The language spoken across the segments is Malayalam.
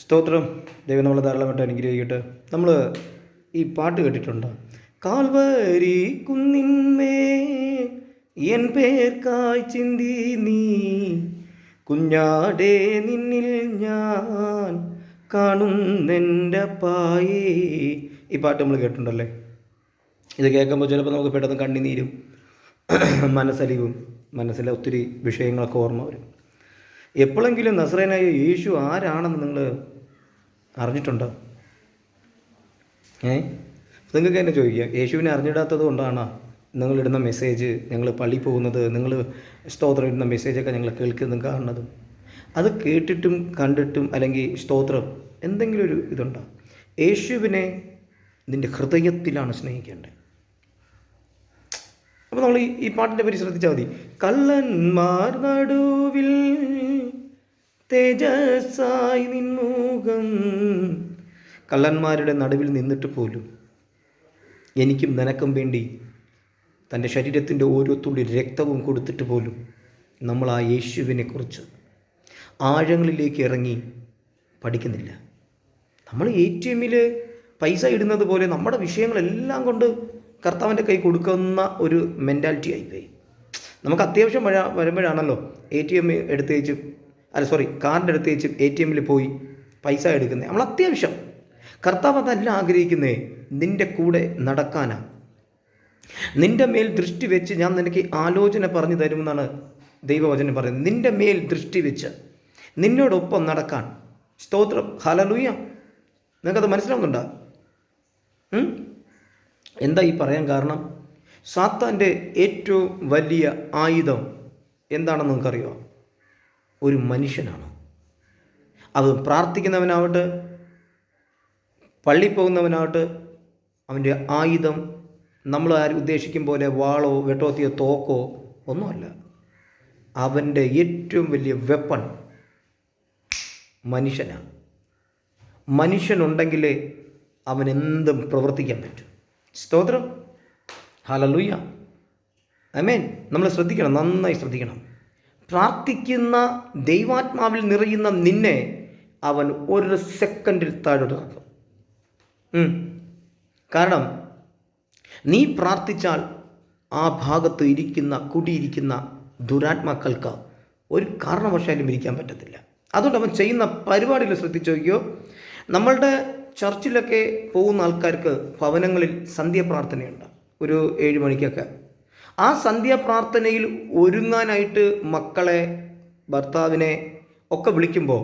സ്തോത്രം. ദൈവം നമ്മളെ ധാരാളമായിട്ട് അനുഗ്രഹിക്കട്ടെ. നമ്മൾ ഈ പാട്ട് കേട്ടിട്ടുണ്ട്? കാൽവരി കുന്നിന്മേ എൻ പേർക്കായി ചിന്തി നീ. കുഞ്ഞാടേ നിന്നിൽ ഞാൻ കാണുന്നെന്റെ പായേ ഈ പാട്ട് നമ്മൾ കേട്ടിട്ടുണ്ടല്ലേ? ഇത് കേൾക്കുമ്പോൾ ചിലപ്പോൾ നമുക്ക് പെട്ടെന്ന് കണ്ണിനീരും മനസ്സലിവും മനസ്സിലെ ഒത്തിരി വിഷയങ്ങളൊക്കെ ഓർമ്മ വരും. എപ്പോഴെങ്കിലും നസ്രേനായ യേശു ആരാണെന്ന് നിങ്ങൾ അറിഞ്ഞിട്ടുണ്ടോ? ഏ? നിങ്ങൾക്ക് എന്നെ ചോദിക്കാം. യേശുവിനെ അറിഞ്ഞിടാത്തത് കൊണ്ടാണ് നിങ്ങളിടുന്ന മെസ്സേജ് ഞങ്ങൾ പള്ളി പോകുന്നത് നിങ്ങൾ സ്തോത്രം ഇടുന്ന മെസ്സേജൊക്കെ ഞങ്ങൾ കേൾക്കുന്നതും കാണുന്നതും. അത് കേട്ടിട്ടും കണ്ടിട്ടും അല്ലെങ്കിൽ സ്തോത്രം എന്തെങ്കിലും ഒരു ഇതുണ്ടോ? യേശുവിനെ നിന്റെ ഹൃദയത്തിലാണ് സ്നേഹിക്കേണ്ടത്. അപ്പോൾ നമ്മൾ ഈ ഈ പാട്ടിന്റെ പേര് ശ്രദ്ധിച്ചാൽ മതി. കള്ളന്മാർ നടുവിൽ തേജസ്സായി നിൻമുഖം കള്ളന്മാരുടെ നടുവിൽ നിന്നിട്ട് പോലും എനിക്കും നിനക്കും വേണ്ടി തന്റെ ശരീരത്തിന്റെ ഓരോ തുള്ളി രക്തവും കൊടുത്തിട്ട് പോലും നമ്മൾ ആ യേശുവിനെ കുറിച്ച് ആഴങ്ങളിലേക്ക് ഇറങ്ങി പഠിക്കുന്നില്ല. നമ്മൾ എ ടി എമ്മിൽ പൈസ ഇടുന്നത് പോലെ നമ്മുടെ വിഷയങ്ങളെല്ലാം കൊണ്ട് കർത്താവിന്റെ കൈ കൊടുക്കുന്ന ഒരു മെന്റാലിറ്റി ആയിപ്പോയി. നമുക്ക് അത്യാവശ്യം വരുമ്പോഴാണല്ലോ എ ടി എം എടുത്ത് വെച്ച് അല്ല സോറി കാർഡ് എടുത്ത് വെച്ച് എ ടി എമ്മിൽ പോയി പൈസ എടുക്കുന്നത് നമ്മൾ അത്യാവശ്യം. കർത്താവ് അതല്ല ആഗ്രഹിക്കുന്നേ. നിന്റെ കൂടെ നടക്കാനാണ് നിന്റെ മേൽ ദൃഷ്ടി വെച്ച് ഞാൻ നിനക്ക് ആലോചന പറഞ്ഞു തരുമെന്നാണ് ദൈവവചനം പറയുന്നത്. നിന്റെ മേൽ ദൃഷ്ടി വെച്ച് നിന്നോടൊപ്പം നടക്കാൻ. സ്തോത്രം. ഹലലുയ്യ നിങ്ങൾക്കത് മനസ്സിലാവുന്നുണ്ടോ? എന്താ ഈ പറയാൻ കാരണം? സാത്താന്റെ ഏറ്റവും വലിയ ആയുധം എന്താണെന്ന് നിങ്ങൾക്കറിയോ ഒരു മനുഷ്യനാണ്. അത് പ്രാർത്ഥിക്കുന്നവനാവട്ടെ പള്ളി പോകുന്നവനാവട്ടെ അവന്റെ ആയുധം നമ്മൾ ആരും ഉദ്ദേശിക്കും പോലെ വാളോ വെട്ടോത്തിയോ തോക്കോ ഒന്നുമല്ല. അവന്റെ ഏറ്റവും വലിയ വെപ്പൺ മനുഷ്യനാണ്. മനുഷ്യനുണ്ടെങ്കിലേ അവൻ എന്തും പ്രവർത്തിക്കാൻ പറ്റും. സ്തോത്രം. ഹലലുയ്യ മീൻ നമ്മൾ ശ്രദ്ധിക്കണം നന്നായി ശ്രദ്ധിക്കണം. പ്രാർത്ഥിക്കുന്ന ദൈവാത്മാവിൽ നിറയുന്ന നിന്നെ അവൻ ഒരു സെക്കൻഡിൽ താഴോട്ടിറക്കും കാരണം നീ പ്രാർത്ഥിച്ചാൽ ആ ഭാഗത്ത് ഇരിക്കുന്ന കുടിയിരിക്കുന്ന ദുരാത്മാക്കൾക്ക് ഒരു കാരണവശാലും ഇരിക്കാൻ പറ്റത്തില്ല. അതുകൊണ്ട് അവൻ ചെയ്യുന്ന പരിപാടികൾ ശ്രദ്ധിച്ചു നോക്കിയോ? നമ്മളുടെ ചർച്ചിലൊക്കെ പോകുന്ന ആൾക്കാർക്ക് ഭവനങ്ങളിൽ സന്ധ്യ പ്രാർത്ഥനയുണ്ട് ഒരു ഏഴ് മണിക്കൊക്കെ. ആ സന്ധ്യാപ്രാർത്ഥനയിൽ ഒരുങ്ങാനായിട്ട് മക്കളെ ഭർത്താവിനെ ഒക്കെ വിളിക്കുമ്പോൾ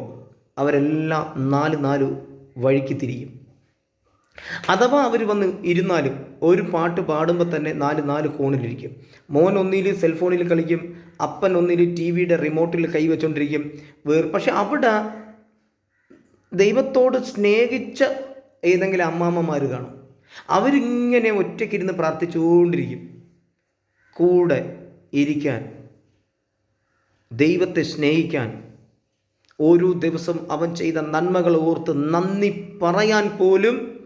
അവരെല്ലാം നാല് നാല് വഴിക്ക് തിരിയും. അഥവാ അവർ വന്ന് ഇരുന്നാലും ഒരു പാട്ട് പാടുമ്പോൾ തന്നെ നാല് നാല് കോണിലിരിക്കും. മോൻ ഒന്നിൽ സെൽഫോണിൽ കളിക്കും അപ്പൻ ഒന്നിൽ ടി വിയുടെ റിമോട്ടിൽ കൈവച്ചുകൊണ്ടിരിക്കും വേർ പക്ഷെ അവിടെ ദൈവത്തോട് സ്നേഹിച്ച ഏതെങ്കിലും അമ്മാമ്മമാർ കാണും. അവരിങ്ങനെ ഒറ്റയ്ക്കിരുന്ന് പ്രാർത്ഥിച്ചുകൊണ്ടിരിക്കും. കൂടെ ഇരിക്കാൻ ദൈവത്തെ സ്നേഹിക്കാൻ ഓരോ ദിവസം അവൻ ചെയ്ത നന്മകൾ ഓർത്ത് നന്ദി പറയാൻ പോലും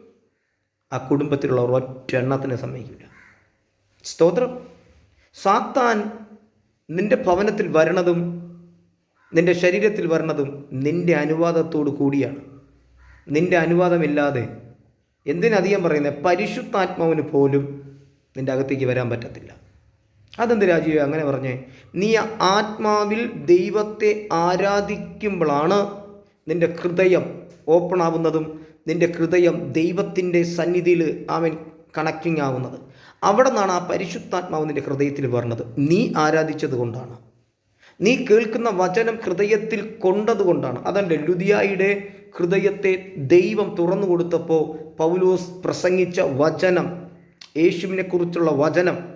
ആ കുടുംബത്തിലുള്ള ഒറ്റ എണ്ണത്തിനെ സമ്മതിക്കില്ല സ്തോത്രം. സാത്താൻ നിന്റെ ഭവനത്തിൽ വരണതും നിന്റെ ശരീരത്തിൽ വരണതും നിന്റെ അനുവാദത്തോടു കൂടിയാണ്. നിന്റെ അനുവാദമില്ലാതെ എന്തിനധികം പറയുന്നത് പരിശുദ്ധാത്മാവിന് പോലും നിന്റെ അകത്തേക്ക് വരാൻ പറ്റത്തില്ല. അതെന്ത് രാജീവ്? അങ്ങനെ പറഞ്ഞേ. നീ ആത്മാവിൽ ദൈവത്തെ ആരാധിക്കുമ്പോഴാണ് നിന്റെ ഹൃദയം ഓപ്പൺ ആവുന്നതും നിന്റെ ഹൃദയം ദൈവത്തിന്റെ സന്നിധിയിൽ അവൻ കണക്റ്റിംഗ് ആവുന്നത്. അവിടെ നിന്നാണ് ആ പരിശുദ്ധാത്മാവ് നിന്റെ ഹൃദയത്തിൽ വരുന്നത്. നീ ആരാധിച്ചത് കൊണ്ടാണ്. നീ കേൾക്കുന്ന വചനം ഹൃദയത്തിൽ കൊണ്ടതുകൊണ്ടാണ് അതല്ല ലുതിയായിയുടെ ഹൃദയത്തെ ദൈവം തുറന്നു കൊടുത്തപ്പോൾ പൗലോസ് പ്രസംഗിച്ച വചനം യേശുവിനെ കുറിച്ചുള്ള വചനം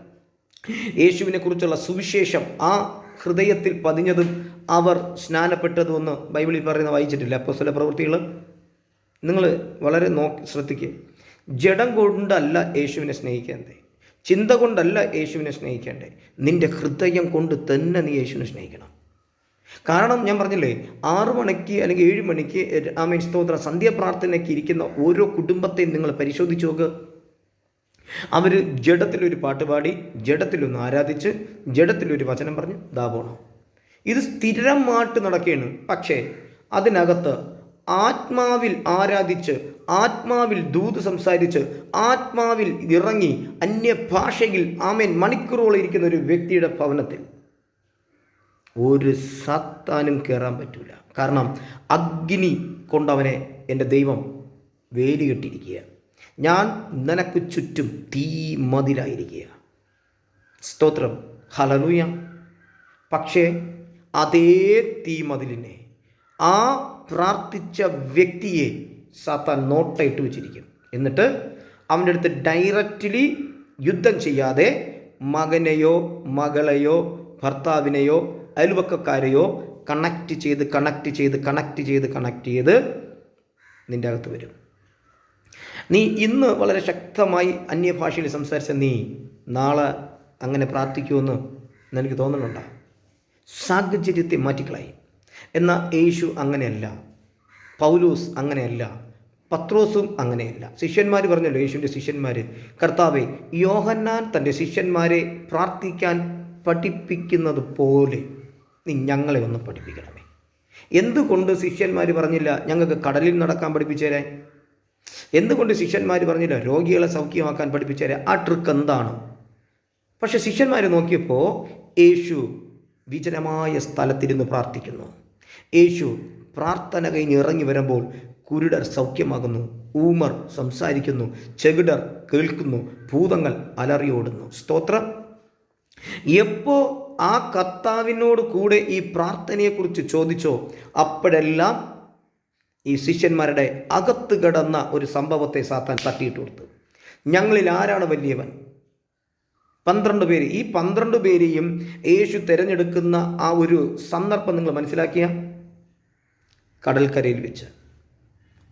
യേശുവിനെ കുറിച്ചുള്ള സുവിശേഷം ആ ഹൃദയത്തിൽ പതിഞ്ഞതും അവർ സ്നാനപ്പെട്ടതുമെന്ന് ബൈബിളിൽ പറയുന്ന വായിച്ചിട്ടില്ല അപ്പോൾ ചില പ്രവൃത്തികൾ നിങ്ങൾ വളരെ നോക്കി ശ്രദ്ധിക്കുക ജഡം കൊണ്ടല്ല യേശുവിനെ സ്നേഹിക്കേണ്ടത്. ചിന്ത കൊണ്ടല്ല യേശുവിനെ സ്നേഹിക്കേണ്ടത്. നിന്റെ ഹൃദയം കൊണ്ട് തന്നെ നീ യേശുവിനെ സ്നേഹിക്കണം. കാരണം ഞാൻ പറഞ്ഞില്ലേ ആറു മണിക്ക് അല്ലെങ്കിൽ ഏഴ് മണിക്ക് ആമീൻ സ്തോത്ര സന്ധ്യാപ്രാർത്ഥനയ്ക്ക് ഇരിക്കുന്ന ഓരോ കുടുംബത്തെയും നിങ്ങൾ പരിശോധിച്ച് നോക്ക്. അവർ ജഡത്തിലൊരു പാട്ട് പാടി ജഡത്തിലൊന്ന് ആരാധിച്ച് ജഡത്തിലൊരു വചനം പറഞ്ഞ് ദാപോണം ഇത് സ്ഥിരമായിട്ട് നടക്കുകയാണ് പക്ഷേ അതിനകത്ത് ആത്മാവിൽ ആരാധിച്ച് ആത്മാവിൽ ദൂത് സംസാരിച്ച് ആത്മാവിൽ ഇറങ്ങി അന്യഭാഷയിൽ ആമേൻ മണിക്കൂറോളം ഇരിക്കുന്ന ഒരു വ്യക്തിയുടെ ഭവനത്തിൽ ഒരു സത്താനും കയറാൻ പറ്റൂല. കാരണം അഗ്നി കൊണ്ടവനെ എന്റെ ദൈവം വേലി കെട്ടിയിരിക്കുക ഞാൻ നിനക്ക് ചുറ്റും തീ മതിലായിരിക്കുക സ്തോത്രം. ഹലനുയ പക്ഷേ അതേ തീ മതിലിനെ ആ പ്രാർത്ഥിച്ച വ്യക്തിയെ സാത്താൻ നോട്ടയിട്ട് വെച്ചിരിക്കും എന്നിട്ട് അവന്റെ അടുത്ത് ഡയറക്റ്റ്ലി യുദ്ധം ചെയ്യാതെ മകനെയോ മകളെയോ ഭർത്താവിനെയോ അയൽവക്കക്കാരെയോ കണക്റ്റ് ചെയ്ത് കണക്റ്റ് ചെയ്ത് കണക്റ്റ് ചെയ്ത് കണക്റ്റ് ചെയ്ത് നിന്റെ അകത്ത് വരും. നീ ഇന്ന് വളരെ ശക്തമായി അന്യഭാഷയിൽ സംസാരിച്ച നീ നാളെ അങ്ങനെ പ്രാർത്ഥിക്കുമെന്ന് എനിക്ക് തോന്നുന്നുണ്ടോ? സാഹചര്യത്തെ മാറ്റിക്കളായി. എന്നാൽ യേശു അങ്ങനെയല്ല പൗലൂസ് അങ്ങനെയല്ല പത്രോസും അങ്ങനെയല്ല. ശിഷ്യന്മാർ പറഞ്ഞല്ലോ യേശുവിന്റെ ശിഷ്യന്മാർ കർത്താവെ യോഹന്നാൻ തന്റെ ശിഷ്യന്മാരെ പ്രാർത്ഥിക്കാൻ പഠിപ്പിക്കുന്നത് പോലെ നീ ഞങ്ങളെ ഒന്ന് പഠിപ്പിക്കണമേ. എന്തുകൊണ്ട് ശിഷ്യന്മാർ പറഞ്ഞില്ല ഞങ്ങൾക്ക് കടലിൽ നടക്കാൻ പഠിപ്പിച്ചേരെ എന്തുകൊണ്ട് ശിഷ്യന്മാർ പറഞ്ഞില്ല രോഗികളെ സൗഖ്യമാക്കാൻ പഠിപ്പിച്ചേരെ ആ ട്രിക്ക് എന്താണ്? പക്ഷെ ശിഷ്യന്മാർ നോക്കിയപ്പോൾ യേശു വിജനമായ സ്ഥലത്തിരുന്ന് പ്രാർത്ഥിക്കുന്നു. യേശു പ്രാർത്ഥന കഴിഞ്ഞ് ഇറങ്ങി വരുമ്പോൾ കുരുടർ സൗഖ്യമാകുന്നു ഊമർ സംസാരിക്കുന്നു ചെകിടർ കേൾക്കുന്നു ഭൂതങ്ങൾ അലറിയോടുന്നു. സ്തോത്രം. എപ്പോ ആ കർത്താവിനോട് കൂടെ ഈ പ്രാർത്ഥനയെക്കുറിച്ച് ചോദിച്ചോ അപ്പോഴെല്ലാം ഈ ശിഷ്യന്മാരുടെ അകത്ത് കിടന്ന ഒരു സംഭവത്തെ സാത്താൻ തട്ടിയിട്ട് കൊടുത്തു. ഞങ്ങളിൽ ആരാണ് വലിയവൻ? പന്ത്രണ്ട് പേര്. ഈ പന്ത്രണ്ട് പേരെയും യേശു തിരഞ്ഞെടുക്കുന്ന ആ ഒരു സന്ദർഭം നിങ്ങൾ മനസ്സിലാക്കിയ? കടൽക്കരയിൽ വെച്ച്.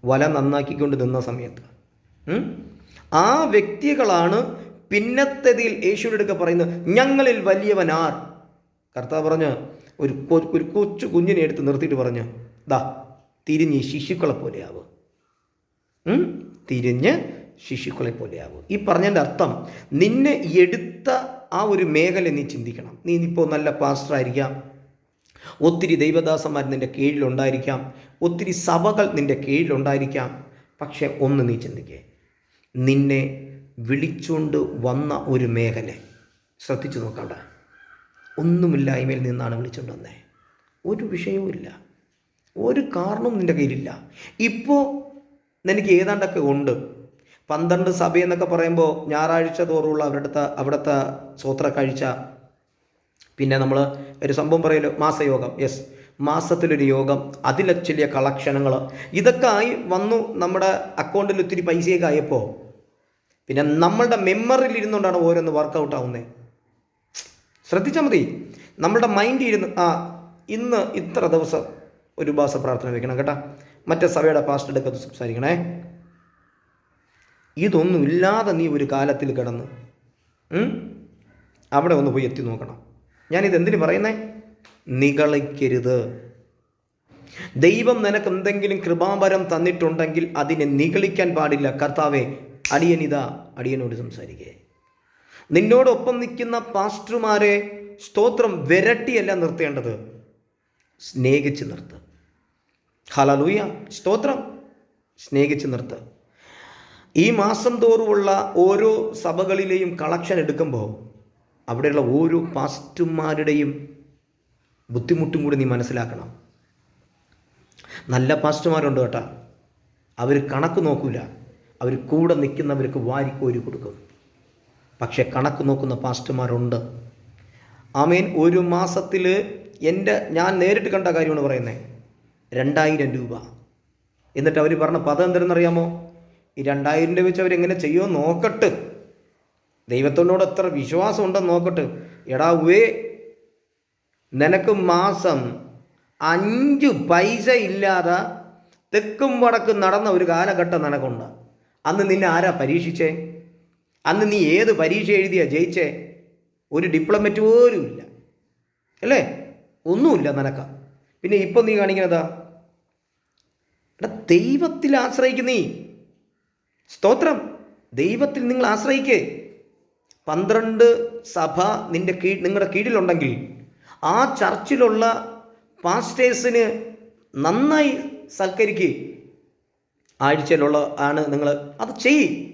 വല നന്നാക്കിക്കൊണ്ട് നിന്ന സമയത്ത്. ആ വ്യക്തികളാണ് പിന്നത്തതിൽ യേശുവിന്റെ അടുക്ക പറയുന്നത് ഞങ്ങളിൽ വലിയവൻ ആർ? കർത്താവ് പറഞ്ഞ് ഒരു ഒരു കൊച്ചു കുഞ്ഞിനെ എടുത്ത് നിർത്തിയിട്ട് പറഞ്ഞ് ദാ തിരിഞ്ഞ് ശിശുക്കളെ പോലെയാവും? തിരിഞ്ഞ് ശിശുക്കളെ പോലെയാവും. ഈ പറഞ്ഞതിന്റെ അർത്ഥം നിന്നെ എടുത്ത ആ ഒരു മേഖല നീ ചിന്തിക്കണം. നീ ഇപ്പോൾ നല്ല പാസ്റ്ററായിരിക്കാം ഒത്തിരി ദൈവദാസന്മാർ നിന്റെ കീഴിലുണ്ടായിരിക്കാം ഒത്തിരി സഭകൾ നിന്റെ കീഴിലുണ്ടായിരിക്കാം പക്ഷെ ഒന്ന് നീ ചിന്തിക്കേ. നിന്നെ വിളിച്ചുകൊണ്ട് വന്ന ഒരു മേഖല. ശ്രദ്ധിച്ചു നോക്കണ്ട. ഒന്നുമില്ലായ്മയിൽ നിന്നാണ് വിളിച്ചുകൊണ്ട് വന്നേ. ഒരു വിഷയവുമില്ല. ഒരു കാരണവും നിന്റെ കയ്യിലില്ല. ഇപ്പോൾ നിനക്ക് ഏതാണ്ടൊക്കെ ഉണ്ട്. പന്ത്രണ്ട് സഭ എന്നൊക്കെ പറയുമ്പോൾ ഞായറാഴ്ച തോറുള്ള അവരുടെ അവിടുത്തെ സ്വോത്ര കാഴ്ച. പിന്നെ നമ്മൾ ഒരു സംഭവം പറയല്ലോ മാസയോഗം. യെസ് മാസത്തിലൊരു യോഗം അതിലെ ചില കളക്ഷനുകൾ ഇതൊക്കെ ആയി വന്നു നമ്മുടെ അക്കൗണ്ടിൽ ഒത്തിരി പൈസയൊക്കെ ആയപ്പോൾ പിന്നെ നമ്മളുടെ മെമ്മറിയിൽ ഇരുന്നുകൊണ്ടാണ് ഓരോന്ന് വർക്കൗട്ട് ആവുന്നത് ശ്രദ്ധിച്ചാൽ മതി. നമ്മളുടെ മൈൻഡ് ഇരുന്ന് ആ ഇന്ന് ഇത്ര ദിവസം ഒരു ഉപവാസ പ്രാർത്ഥന വെക്കണം കേട്ടോ. മറ്റേ സഭയുടെ പാസ്റ്റ് എടുക്കത്ത് സംസാരിക്കണേ. ഇതൊന്നുമില്ലാതെ നീ ഒരു കാലത്തിൽ കിടന്ന്? അവിടെ ഒന്ന് പോയി എത്തി നോക്കണം. ഞാനിത് എന്തിനു പറയുന്നേ? നികളിക്കരുത് ദൈവം നിനക്ക് എന്തെങ്കിലും കൃപാപരം തന്നിട്ടുണ്ടെങ്കിൽ അതിനെ നികളിക്കാൻ പാടില്ല. കർത്താവെ അടിയനിതാ അടിയനോട് സംസാരിക്കേ. നിന്നോടൊപ്പം നിൽക്കുന്ന പാസ്റ്റർമാരെ സ്തോത്രം വിരട്ടിയല്ല നിർത്തേണ്ടത്. സ്നേഹിച്ച് നിർത്ത്. ഹലലൂയ സ്തോത്രം. സ്നേഹിച്ച് നിർത്ത്. ഈ മാസം തോറുമുള്ള ഓരോ സഭകളിലെയും കളക്ഷൻ എടുക്കുമ്പോൾ അവിടെയുള്ള ഓരോ പാസ്റ്റുമാരുടെയും ബുദ്ധിമുട്ടും കൂടി നീ മനസ്സിലാക്കണം. നല്ല പാസ്റ്റുമാരുണ്ട് കേട്ടാ. അവർ കണക്ക് നോക്കൂല. അവർ കൂടെ നിൽക്കുന്നവർക്ക് വാരിക്കോരി കൊടുക്കും. പക്ഷേ കണക്ക് നോക്കുന്ന പാസ്റ്റുമാരുണ്ട് ആമീൻ. ഒരു മാസത്തിൽ എന്റെ ഞാൻ നേരിട്ട് കണ്ട കാര്യമാണ് പറയുന്നത്. രണ്ടായിരം രൂപ. എന്നിട്ട് അവർ പറഞ്ഞ പദം എന്തെന്നറിയാമോ? ഈ രണ്ടായിരം രൂപ വെച്ച് അവരെങ്ങനെ ചെയ്യുമോ നോക്കട്ട്. ദൈവത്തിനോട് എത്ര വിശ്വാസം ഉണ്ടെന്ന് നോക്കട്ട്. എടാ ഉവേ നിനക്ക് മാസം അഞ്ച് പൈസ ഇല്ലാതെ തെക്കും വടക്കും നടന്ന ഒരു കാലഘട്ടം നിനക്കുണ്ട്. അന്ന് നിന്നെ ആരാ പരീക്ഷിച്ചേ? അന്ന് നീ ഏത് പരീക്ഷ എഴുതിയാ ജയിച്ചേ? ഒരു ഡിപ്ലോമറ്റ് പോലും ഇല്ല. അല്ലേ? ഒന്നുമില്ല നിനക്ക. പിന്നെ ഇപ്പം നീ കാണിക്കുന്നതാ എടാ ദൈവത്തിൽ ആശ്രയിക്കുന്നീ സ്തോത്രം. ദൈവത്തിൽ നിങ്ങൾ ആശ്രയിക്കേ. പന്ത്രണ്ട് സഭ നിന്റെ കീഴ് നിങ്ങളുടെ കീഴിലുണ്ടെങ്കിൽ ആ ചർച്ചിലുള്ള പാസ്റ്റേഴ്സിന് നന്നായി സൽക്കരിക്കുക ആഴ്ചയിലുള്ള ആണ് നിങ്ങൾ അത് ചെയ്യ്.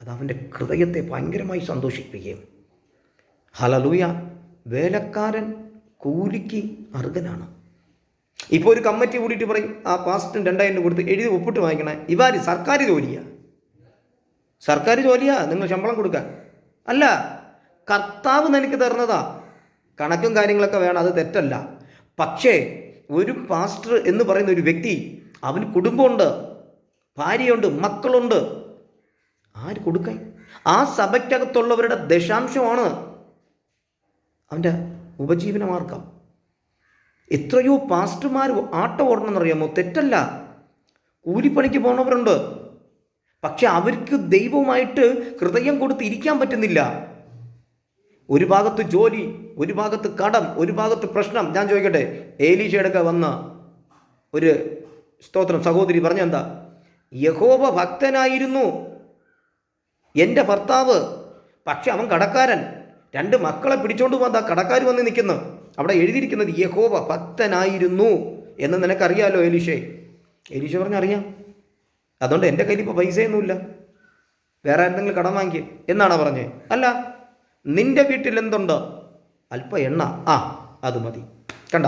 അത് അവന്റെ ഹൃദയത്തെ ഭയങ്കരമായി സന്തോഷിപ്പിക്കുകയും. ഹലലൂയ വേലക്കാരൻ കൂലിക്ക് അർഹനാണ്. ഇപ്പോൾ ഒരു കമ്മിറ്റി കൂടിയിട്ട് പറയും ആ പാസ്റ്റും രണ്ടായിരം കൊടുത്ത് എഴുതി ഒപ്പിട്ട് വാങ്ങിക്കണേ. ഇവാര് സർക്കാർ ജോലിയാണ് സർക്കാർ ജോലിയാ നിങ്ങൾ ശമ്പളം കൊടുക്കാൻ. അല്ല കർത്താവ് നിനക്ക് തരുന്നതാ. കണക്കും കാര്യങ്ങളൊക്കെ വേണം അത് തെറ്റല്ല. പക്ഷേ ഒരു പാസ്റ്റർ എന്ന് പറയുന്ന ഒരു വ്യക്തി അവന് കുടുംബമുണ്ട് ഭാര്യയുണ്ട് മക്കളുണ്ട്. ആര് കൊടുക്കാൻ? ആ സഭയ്ക്കകത്തുള്ളവരുടെ ദശാംശമാണ് അവന്റെ ഉപജീവനമാർഗം. എത്രയോ പാസ്റ്റർമാർ ആട്ട ഓടണമെന്നറിയാമോ തെറ്റല്ല. കൂലിപ്പണിക്ക് പോണവരുണ്ട്. പക്ഷെ അവർക്ക് ദൈവവുമായിട്ട് ഹൃദയം കൊടുത്ത് ഇരിക്കാൻ പറ്റുന്നില്ല. ഒരു ഭാഗത്ത് ജോലി ഒരു ഭാഗത്ത് കടം ഒരു ഭാഗത്ത് പ്രശ്നം. ഞാൻ ചോദിക്കട്ടെ ഏലീഷയുടെ വന്ന ഒരു സ്തോത്രം സഹോദരി പറഞ്ഞെന്താ യഹോവ ഭക്തനായിരുന്നു എന്റെ ഭർത്താവ്. പക്ഷെ അവൻ കടക്കാരൻ. രണ്ട് മക്കളെ പിടിച്ചോണ്ട് പോകാൻ കടക്കാർ വന്ന് നിൽക്കുന്നു. അവിടെ എഴുതിയിരിക്കുന്നത് യഹോവ ഭക്തനായിരുന്നു എന്ന് നിനക്കറിയാലോ എലീഷേ എലീഷ പറഞ്ഞറിയാം. അതുകൊണ്ട് എന്റെ കയ്യിൽ ഇപ്പോൾ പൈസയൊന്നുമില്ല. വേറെ എന്തെങ്കിലും കടം വാങ്ങിക്കുക എന്നാണ് പറഞ്ഞത് അല്ല നിന്റെ വീട്ടിൽ എന്തുണ്ട്? അല്പ എണ്ണ. ആ അത് മതി. കണ്ട?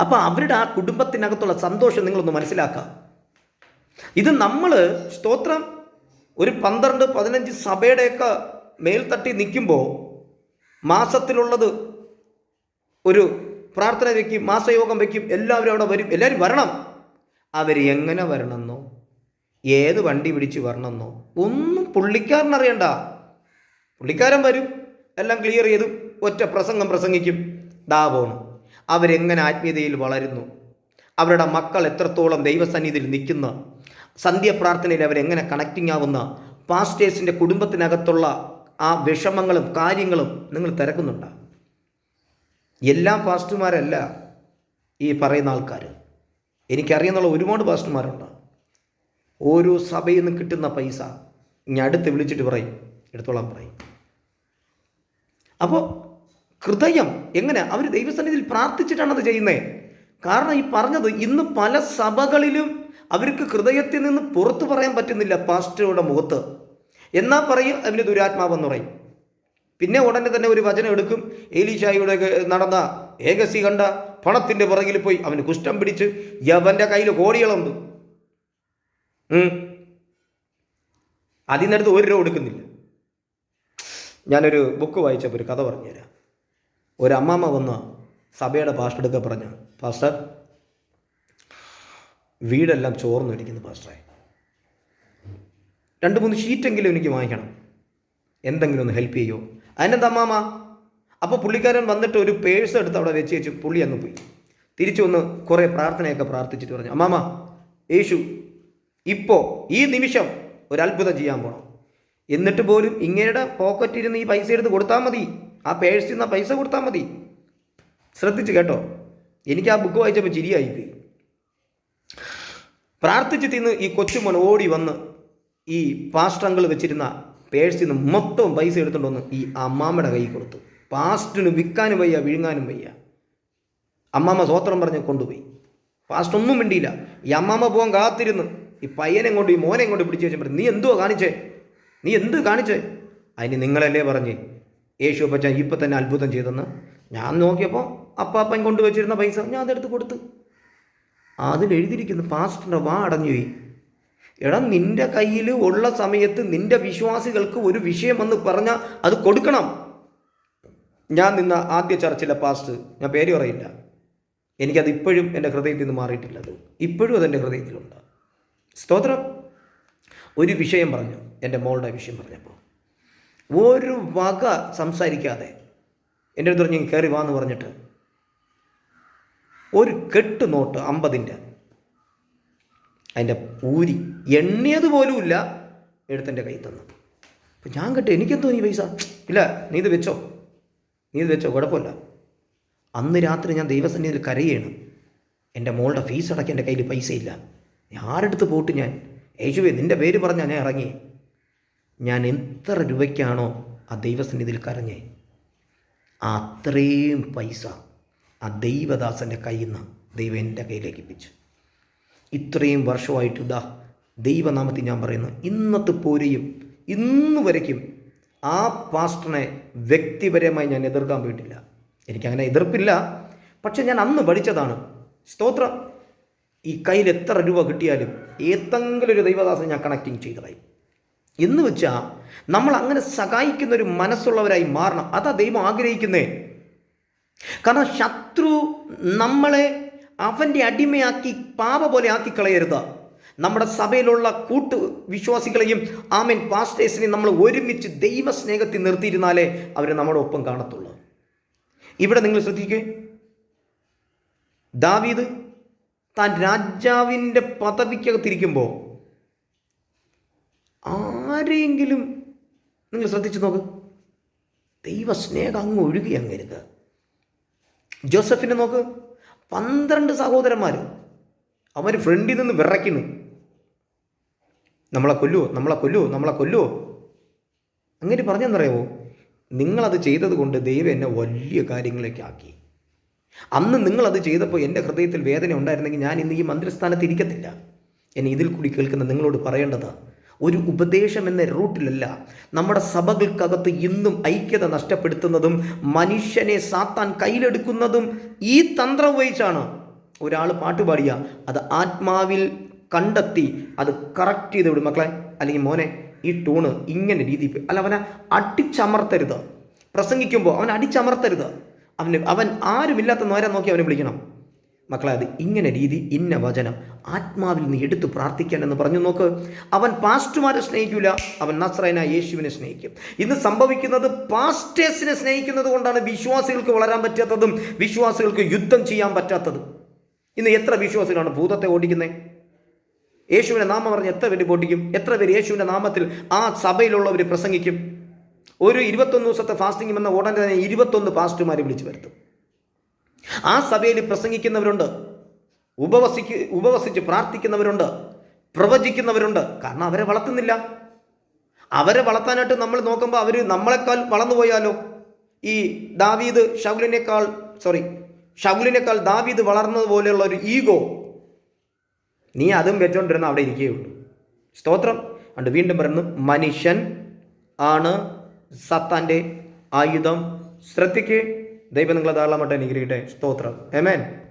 അപ്പം അവരുടെ ആ കുടുംബത്തിനകത്തുള്ള സന്തോഷം നിങ്ങളൊന്ന് മനസ്സിലാക്കുക ഇത് നമ്മൾ സ്തോത്രം ഒരു പന്ത്രണ്ട് പതിനഞ്ച് സഭയുടെയൊക്കെ മേൽത്തട്ടി നിൽക്കുമ്പോൾ മാസത്തിലുള്ളത് ഒരു പ്രാർത്ഥന വയ്ക്കും മാസയോഗം വയ്ക്കും എല്ലാവരും അവിടെ വരും എല്ലാവരും വരണം. അവർ എങ്ങനെ വരണമെന്നോ ഏത് വണ്ടി പിടിച്ച് വരണമെന്നോ ഒന്നും പുള്ളിക്കാരനറിയണ്ട പുള്ളിക്കാരൻ വരും എല്ലാം ക്ലിയർ ചെയ്തു ഒറ്റ പ്രസംഗം പ്രസംഗിക്കും. ദാ പോണു അവരെങ്ങനെ ആത്മീയതയിൽ വളരുന്നു? അവരുടെ മക്കൾ എത്രത്തോളം ദൈവസന്നിധിയിൽ നിൽക്കുന്ന? സന്ധ്യപ്രാർത്ഥനയിൽ അവരെങ്ങനെ കണക്റ്റിംഗ് ആവുന്ന? പാസ്റ്റേഴ്സിന്റെ കുടുംബത്തിനകത്തുള്ള ആ വിഷമങ്ങളും കാര്യങ്ങളും നിങ്ങൾ തിരക്കുന്നുണ്ട്? എല്ലാ പാസ്റ്റർമാരല്ല ഈ പറയുന്ന ആൾക്കാർ എനിക്കറിയുന്നുള്ള ഒരുപാട് പാസ്റ്റർമാരുണ്ട്. ഓരോ സഭയിൽ നിന്ന് കിട്ടുന്ന പൈസ ഞാൻ അടുത്ത് വിളിച്ചിട്ട് പറയും. എടുത്തോളാൻ പറയും. അപ്പോൾ ഹൃദയം എങ്ങനെ? അവർ ദൈവസന്നിധിയിൽ പ്രാർത്ഥിച്ചിട്ടാണ് അത് ചെയ്യുന്നത് കാരണം ഈ പറഞ്ഞത് ഇന്ന് പല സഭകളിലും അവർക്ക് ഹൃദയത്തിൽ നിന്ന് പുറത്തു പറയാൻ പറ്റുന്നില്ല പാസ്റ്ററുടെ മുഖത്ത്. എന്നാൽ പറയും? അവന് ദുരാത്മാവെന്ന് പറയും. പിന്നെ ഉടനെ തന്നെ ഒരു വചനം എടുക്കും. ഏലീഷായിയുടെ നടന്ന ഏകസി കണ്ട പണത്തിന്റെ പുറകിൽ പോയി അവന് കുഷ്ഠം പിടിച്ച് യവന്റെ കയ്യിൽ കോടികളുണ്ട്. അതിനടുത്ത് ഒരു രൂപ കൊടുക്കുന്നില്ല. ഞാനൊരു ബുക്ക് വായിച്ചപ്പോൾ ഒരു കഥ പറഞ്ഞുതരാം. ഒരു അമ്മാമ്മ വന്ന സഭയുടെ പാസ്റ്റർ എടുക്കുക പറഞ്ഞു പാസ്റ്റർ വീടെല്ലാം ചോർന്നൊലിക്കുന്നു പാസ്റ്ററെ. രണ്ട് മൂന്ന് ഷീറ്റെങ്കിലും എനിക്ക് വാങ്ങിക്കണം. എന്തെങ്കിലും ഒന്ന് ഹെൽപ്പ് ചെയ്യോ? അതിനെന്താ തമ്മാമ അപ്പോൾ പുള്ളിക്കാരൻ വന്നിട്ട് ഒരു പേഴ്സ് എടുത്ത് അവിടെ വെച്ച് വെച്ച് പുള്ളി അങ്ങ് പോയി. തിരിച്ചു വന്ന് കുറേ പ്രാർത്ഥനയൊക്കെ പ്രാർത്ഥിച്ചിട്ട് പറഞ്ഞു അമ്മാമ യേശു ഇപ്പോൾ ഈ നിമിഷം ഒരു അത്ഭുതം ചെയ്യാൻ പോകണം എന്നിട്ട് പോലും ഇങ്ങയുടെ പോക്കറ്റിരുന്ന് ഈ പൈസ എടുത്ത് കൊടുത്താൽ മതി. ആ പേഴ്സിൽ നിന്ന് പൈസ കൊടുത്താൽ മതി. ശ്രദ്ധിച്ച് കേട്ടോ എനിക്ക് ആ ബുക്ക് വായിച്ചപ്പോൾ ചിരിയായിപ്പോയി. പ്രാർത്ഥിച്ച് തിന്ന് ഈ കൊച്ചുമോൻ ഓടി വന്ന് ഈ പാസ്റ്റങ്ങൾ വെച്ചിരുന്ന പേഴ്സിൽ നിന്ന് മൊത്തം പൈസ എടുത്തുകൊണ്ട് വന്ന് ഈ അമ്മാമ്മയുടെ കൈ കൊടുത്തു. പാസ്റ്റിന് വിൽക്കാനും വയ്യ വിഴുങ്ങാനും വയ്യ. അമ്മാമ്മ സ്വോത്രം പറഞ്ഞ് കൊണ്ടുപോയി. പാസ്റ്റ് ഒന്നും മിണ്ടിയില്ല. ഈ അമ്മാമ്മ പോകാൻ കാത്തിരുന്ന്. ഈ പയ്യനെ കൊണ്ട് ഈ മോനെ കൊണ്ട് പിടിച്ചു വെച്ചാൽ പറഞ്ഞു നീ എന്തുവാ കാണിച്ചേ? നീ എന്ത് കാണിച്ചേ? അതിന് നിങ്ങളല്ലേ പറഞ്ഞ്. യേശു അപ്പച്ചൻ ഇപ്പം തന്നെ അത്ഭുതം ചെയ്തെന്ന്. ഞാൻ നോക്കിയപ്പോൾ അപ്പാപ്പൻ കൊണ്ടുവച്ചിരുന്ന പൈസ ഞാൻ അതെടുത്ത് കൊടുത്തു. അതിൽ എഴുതിയിരിക്കുന്നു പാസ്റ്ററിന്റെ വാ അടഞ്ഞു പോയി. എടാ നിന്റെ കയ്യിൽ ഉള്ള സമയത്ത് നിന്റെ വിശ്വാസികൾക്ക് ഒരു വിഷയം എന്ന് പറഞ്ഞാൽ അത് കൊടുക്കണം. ഞാൻ നിന്ന ആദ്യ ചർച്ചിലെ പാസ്റ്റ് ഞാൻ പേര് പറയില്ല. എനിക്കത് ഇപ്പോഴും എന്റെ ഹൃദയത്തിൽ നിന്ന് മാറിയിട്ടില്ല. അത് ഇപ്പോഴും അതെന്റെ ഹൃദയത്തിലുണ്ട്. സ്തോത്രം. ഒരു വിഷയം പറഞ്ഞു എന്റെ മോളുടെ വിഷയം പറഞ്ഞപ്പോൾ. ഒരു വക സംസാരിക്കാതെ എന്റെ അടുത്ത് പറഞ്ഞു കയറി വാന്ന് പറഞ്ഞിട്ട് ഒരു കെട്ട് നോട്ട് അമ്പതിന്റെ അതിന്റെ പൂരി എണ്ണിയത് പോലുമില്ല എടുത്തെന്റെ കയ്യിൽ തന്നു. അപ്പം ഞാൻ കേട്ടോ എനിക്കെന്തോ നീ പൈസ? ഇല്ല നീ ഇത് വെച്ചോ. നീ ഇത് വെച്ചോ കുഴപ്പമില്ല. അന്ന് രാത്രി ഞാൻ ദൈവസന്നിധിയിൽ കരയാണ് എന്റെ മോളുടെ ഫീസ് അടയ്ക്കാൻ എന്റെ കയ്യിൽ പൈസയില്ല. ആരെടുത്ത് പോട്ട് ഞാൻ? യേശുവെ നിന്റെ പേര് പറഞ്ഞാൽ ഞാൻ ഇറങ്ങി. ഞാൻ എത്ര രൂപയ്ക്കാണോ ആ ദൈവസന്നിധിയിൽ കരഞ്ഞേ. ആ അത്രയും പൈസ ആ ദൈവദാസന്റെ കയ്യിൽ നിന്ന് ദൈവം എന്റെ കയ്യിലേക്ക് എത്തിച്ചു ഇത്രയും വർഷമായിട്ട് ഇതാ ദൈവനാമത്തിൽ ഞാൻ പറയുന്നു ഇന്നത്തെ പോരെയും ഇന്ന് വരയ്ക്കും. ആ പാസ്റ്ററിനെ വ്യക്തിപരമായി ഞാൻ എതിർക്കാൻ പോയിട്ടില്ല. എനിക്കങ്ങനെ എതിർപ്പില്ല. പക്ഷെ ഞാൻ അന്ന് പഠിച്ചതാണ്. സ്തോത്രം. ഈ കയ്യിൽ എത്ര രൂപ കിട്ടിയാലും ഏതെങ്കിലും ഒരു ദൈവദാസനെ ഞാൻ കണക്റ്റിങ് ചെയ്തതായി. എന്ന് വെച്ചാൽ നമ്മൾ അങ്ങനെ സഹായിക്കുന്ന ഒരു മനസ്സുള്ളവരായി മാറണം. അതാ ദൈവം ആഗ്രഹിക്കുന്നേ. കാരണം ശത്രു നമ്മളെ അവന്റെ അടിമയാക്കി പാപ പോലെ ആക്കി കളയരുത് നമ്മുടെ സഭയിലുള്ള കൂട്ടു വിശ്വാസികളെയും ആമൻ പാസ്റ്റേഴ്സിനെയും നമ്മൾ ഒരുമിച്ച് ദൈവസ്നേഹത്തിൽ നിർത്തിയിരുന്നാലേ അവർ നമ്മുടെ ഒപ്പം കാണത്തുള്ളൂ. ഇവിടെ നിങ്ങൾ ശ്രദ്ധിക്കേ. ദാവീദ് താൻ രാജാവിന്റെ പദവിക്കകത്തിരിക്കുമ്പോൾ ആരെങ്കിലും നിങ്ങൾ ശ്രദ്ധിച്ചു നോക്ക്. ദൈവസ്നേഹം അങ്ങ് ഒഴുകി അങ്ങരുത് ജോസഫിനെ നോക്ക്. പന്ത്രണ്ട് സഹോദരന്മാർ അവൻ ഫ്രണ്ടിൽ നിന്ന് വിറയ്ക്കുന്നു. നമ്മളെ കൊല്ലുവോ? നമ്മളെ കൊല്ലുവോ? നമ്മളെ കൊല്ലുവോ? അങ്ങനെ പറഞ്ഞെന്നറിയാമോ നിങ്ങളത് ചെയ്തത് കൊണ്ട് ദൈവം എന്നെ വലിയ കാര്യങ്ങളിലേക്ക് ആക്കി അന്ന് നിങ്ങളത് ചെയ്തപ്പോൾ എന്റെ ഹൃദയത്തിൽ വേദന ഉണ്ടായിരുന്നെങ്കിൽ ഞാൻ ഇന്ന് ഈ മന്ത്രിസ്ഥാനത്ത് ഇരിക്കത്തില്ല. എന്നെ ഇതിൽ കൂടി കേൾക്കുന്ന നിങ്ങളോട് പറയേണ്ടത് ഒരു ഉപദേശം എന്ന റൂട്ടിലല്ല. നമ്മുടെ സഭകൾക്കകത്ത് ഇന്നും ഐക്യത നഷ്ടപ്പെടുത്തുന്നതും മനുഷ്യനെ സാത്താൻ കയ്യിലെടുക്കുന്നതും ഈ തന്ത്രം ഉപയോഗിച്ചാണ്. ഒരാൾ പാട്ടുപാടിയ അത് ആത്മാവിൽ കണ്ടെത്തി അത് കറക്റ്റ് ചെയ്ത് വിടും. മക്കളെ അല്ലെങ്കിൽ മോനെ ഈ ടൂണ് ഇങ്ങനെ രീതി അല്ല അവനെ അടിച്ചമർത്തരുത്. പ്രസംഗിക്കുമ്പോൾ അവൻ അടിച്ചമർത്തരുത്. അവന് അവൻ ആരുമില്ലാത്ത നേരെ നോക്കി അവനെ വിളിക്കണം. മക്കളെ അത് ഇങ്ങനെ രീതി ഇന്ന വചനം ആത്മാവിൽ നിന്ന് എടുത്ത് പ്രാർത്ഥിക്കാൻ എന്ന് പറഞ്ഞു നോക്ക്. അവൻ പാസ്റ്റുമാരെ സ്നേഹിക്കില്ല അവൻ നസ്രൈന യേശുവിനെ സ്നേഹിക്കും. ഇന്ന് സംഭവിക്കുന്നത് പാസ്റ്റേഴ്സിനെ സ്നേഹിക്കുന്നത് കൊണ്ടാണ് വിശ്വാസികൾക്ക് വളരാൻ പറ്റാത്തതും വിശ്വാസികൾക്ക് യുദ്ധം ചെയ്യാൻ പറ്റാത്തതും. ഇന്ന് എത്ര വിശ്വാസികളാണ് ഭൂതത്തെ ഓടിക്കുന്നത് യേശുവിന്റെ നാമം പറഞ്ഞ് എത്ര പേര് പൊട്ടിക്കും? എത്ര പേര് യേശുവിന്റെ നാമത്തിൽ ആ സഭയിലുള്ളവർ പ്രസംഗിക്കും? ഒരു ഇരുപത്തൊന്ന് ദിവസത്തെ ഫാസ്റ്റിംഗ് എന്ന ഉടനെ തന്നെ ഇരുപത്തൊന്ന് പാസ്റ്റർമാരെ വിളിച്ചു വരുത്തും. ആ സഭയിൽ പ്രസംഗിക്കുന്നവരുണ്ട്. ഉപവസിക്ക് ഉപവസിച്ച് പ്രാർത്ഥിക്കുന്നവരുണ്ട്. പ്രവചിക്കുന്നവരുണ്ട്. കാരണം അവരെ വളർത്തുന്നില്ല. അവരെ വളർത്താനായിട്ട് നമ്മൾ നോക്കുമ്പോൾ അവർ നമ്മളെക്കാൾ വളർന്നു പോയാലോ? ഈ ദാവീദ് ഷൗലിനേക്കാൾ സോറി ഷൗലിനേക്കാൾ ദാവീദ് വളർന്നതുപോലെയുള്ള ഒരു ഈഗോ നീ അതും വെച്ചോണ്ടിരുന്ന അവിടെ ഇരിക്കുകയുള്ളൂ. സ്തോത്രം. അണ്ട് വീണ്ടും പറയുന്നു മനുഷ്യൻ ആണ് സത്താന്റെ ആയുധം. ശ്രദ്ധിക്ക്. ദൈവം നിങ്ങളെ ധാരാളമായിട്ട് അനുഗ്രഹിക്കട്ടെ. സ്തോത്രം. ഏമേൻ